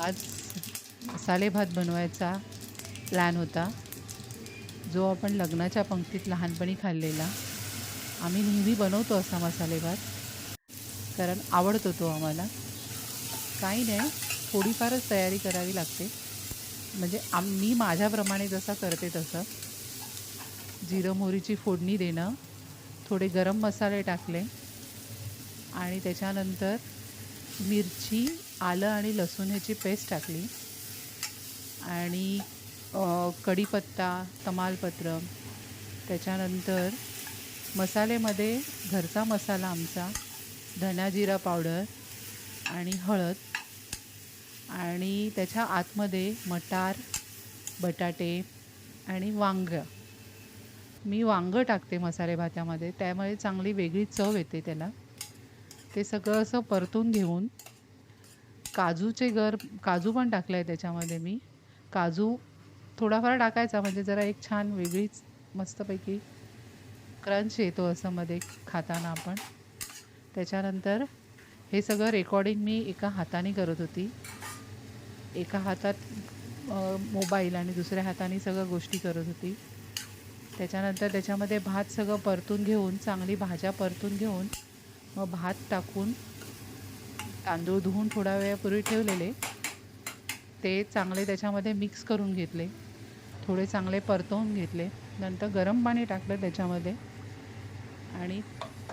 आज मसालेभात बनवायचा प्लॅन होता. जो आपण लग्नाच्या पंक्तीत लहानपणी खाल्लेला. आम्ही नेहमी बनवतो असा मसालेभात. कारण आवडतो तो आम्हाला. काही नाही थोडीफारच तयारी करावी लागते. म्हणजे आम मी माझ्याप्रमाणे जसा करते तसं. जिरं मोहरीची फोडणी देणं थोडे गरम मसाले टाकले. आणि त्याच्यानंतर मिरची आलं आणि लसूण ह्याची पेस्ट टाकली. आणि कढीपत्ता तमालपत्र. त्याच्यानंतर मसालेमध्ये घरचा मसाला आमचा धना जिरा पावडर आणि हळद. आणि त्याच्या आतमध्ये मटार बटाटे आणि वांगं. मी वांगं टाकते मसाले भातामध्ये त्यामुळे चांगली वेगळी चव येते त्याला. ते सगळं असं परतून घेऊन काजूचे गर काजू पण टाकलं आहे त्याच्यामध्ये मी. काजू थोडाफार टाकायचा म्हणजे जरा एक छान वेगळीच मस्तपैकी क्रंच येतो असं मध्ये खाताना आपण. त्याच्यानंतर हे सगळं रेकॉर्डिंग मी एका हाताने करत होती. एका हातात मोबाईल आणि दुसऱ्या हाताने सगळं गोष्टी करत होती. त्याच्यानंतर त्याच्यामध्ये भात सगळं परतून घेऊन चांगली भाज्या परतून घेऊन मग भात टाकून तांदूळ धुवून थोडा वेळापूर्वी ठेवलेले. ते चांगले त्याच्यामध्ये मिक्स करून घेतले. थोडे चांगले परतवून घेतले. नंतर गरम पाणी टाकलं त्याच्यामध्ये. आणि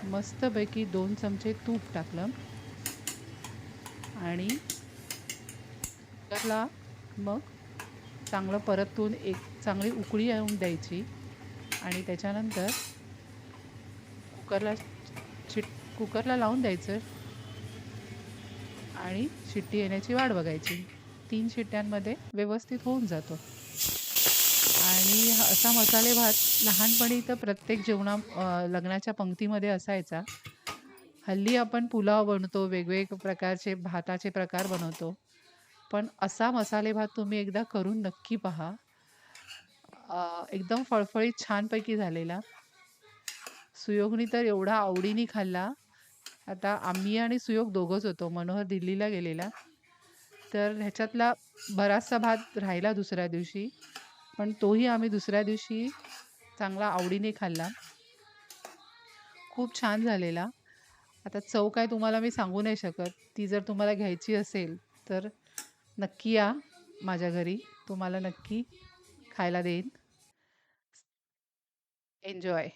मस्तपैकी दोन चमचे तूप टाकलं. आणि कुकरला मग चांगलं परतून एक चांगली उकळी येऊन द्यायची. आणि त्याच्यानंतर कुकरला चिट कुकरला लावून द्यायचं. आणि शिट्टी येण्याची वाट बघायची. तीन शिट्ट्यांमध्ये व्यवस्थित होऊन जातो. आणि असा मसाले भात लहानपणी तर प्रत्येक जेवणा लग्नाच्या पंक्तीमध्ये असायचा. हल्ली आपण पुलाव बनवतो वेगवेगळे प्रकारचे भाताचे प्रकार बनवतो. पण असा मसाले भात तुम्ही एकदा करून नक्की पहा. एकदम फळफळीत छानपैकी झालेला. सुयोगनी तर एवढा आवडीने खाल्ला. आता आम्ही आणि सुयोग दोघंच होतो मनोहर दिल्लीला गेलेला. तर ह्याच्यातला बराचसा भात राहिला दुसऱ्या दिवशी पण तोही आम्ही दुसऱ्या दिवशी चांगला आवडीने खाल्ला. खूप छान झालेला. आता चव काय तुम्हाला मी सांगू नाही शकत. ती जर तुम्हाला घ्यायची असेल तर नक्की या माझ्या घरी. तुम्हाला नक्की खायला देईन. एन्जॉय